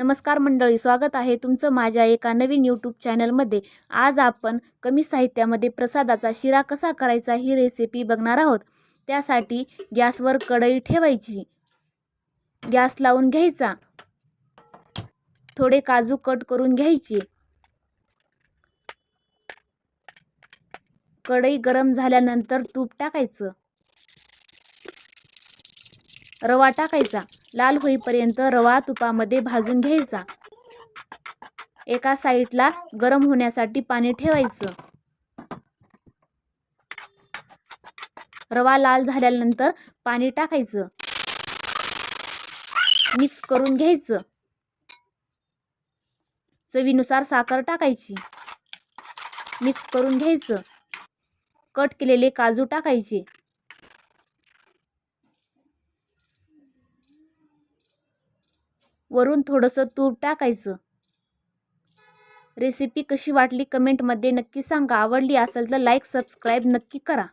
नमस्कार मंडळी स्वागत आहे तुमचं माझ्या एका नवीन यूट्यूब चॅनलमध्ये आज आपण कमी साहित्यामध्ये प्रसादाचा शिरा कसा करायचा ही रेसिपी बघणार आहोत. त्यासाठी गॅसवर कढई ठेवायची. गॅस लावून घ्यायचा. थोडे काजू कट करून घ्यायचे. कढई गरम झाल्यानंतर तूप टाकायचं. रवा टाकायचा. लाल होईपर्यंत रवा तुपामध्ये भाजून घ्यायचा. एका साईडला गरम होण्यासाठी पाणी ठेवायचं. रवा लाल झाल्यानंतर पाणी टाकायचं. मिक्स करून घ्यायचं. चवीनुसार साखर टाकायची. मिक्स करून घ्यायचं. कट केलेले काजू टाकायचे. वरून थोडंसं तूप टाकायचं. रेसिपी कशी वाटली कमेंटमध्ये नक्की सांगा. आवडली असेल तर लाईक सबस्क्राईब नक्की करा.